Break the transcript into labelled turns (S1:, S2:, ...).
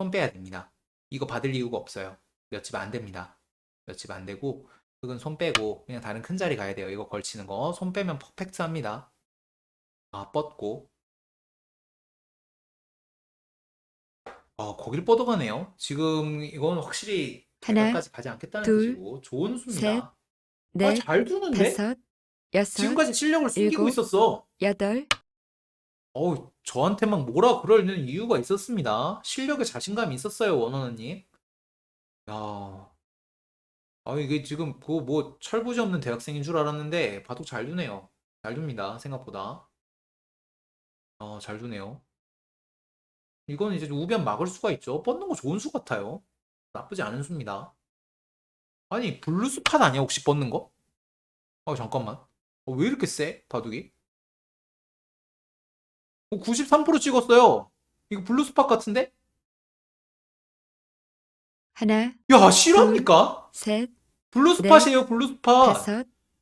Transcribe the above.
S1: 손 빼야 됩니다. 이거 받을 이유가 없어요. 몇 집 안 됩니다. 몇 집 안 되고 그건 손 빼고 그냥 다른 큰 자리 가야 돼요. 이거 걸치는 거. 손 빼면 퍼펙트합니다. 아, 뻗고. 아, 거길 뻗어가네요. 지금 이건 확실히
S2: 하나,
S1: 대각까지 가지 않겠다는
S2: 둘,
S1: 뜻이고 좋은
S2: 셋,
S1: 수입니다. 아,
S2: 넷,
S1: 잘 두는데?
S2: 다섯, 여섯,
S1: 지금까지 실력을 숨기고
S2: 일곱.
S1: 있었어.
S2: 여덟,
S1: 어우, 저한테만 뭐라 그러는 이유가 있었습니다. 실력에 자신감이 있었어요, 원원원님. 야, 아, 이게 지금 그거 뭐 철부지 없는 대학생인 줄 알았는데 바둑 잘 두네요. 잘 둡니다, 생각보다. 어, 잘 두네요. 이건 이제 우변 막을 수가 있죠. 뻗는 거 좋은 수 같아요. 나쁘지 않은 수입니다. 아니, 블루스 팟 아니야, 혹시 뻗는 거? 아, 잠깐만. 어, 왜 이렇게 세? 바둑이? 어, 93% 찍었어요. 이거 블루스팟 같은데?
S2: 하나,
S1: 야, 실화입니까?
S2: 셋,
S1: 블루스팟이에요, 블루스팟.
S2: 다섯,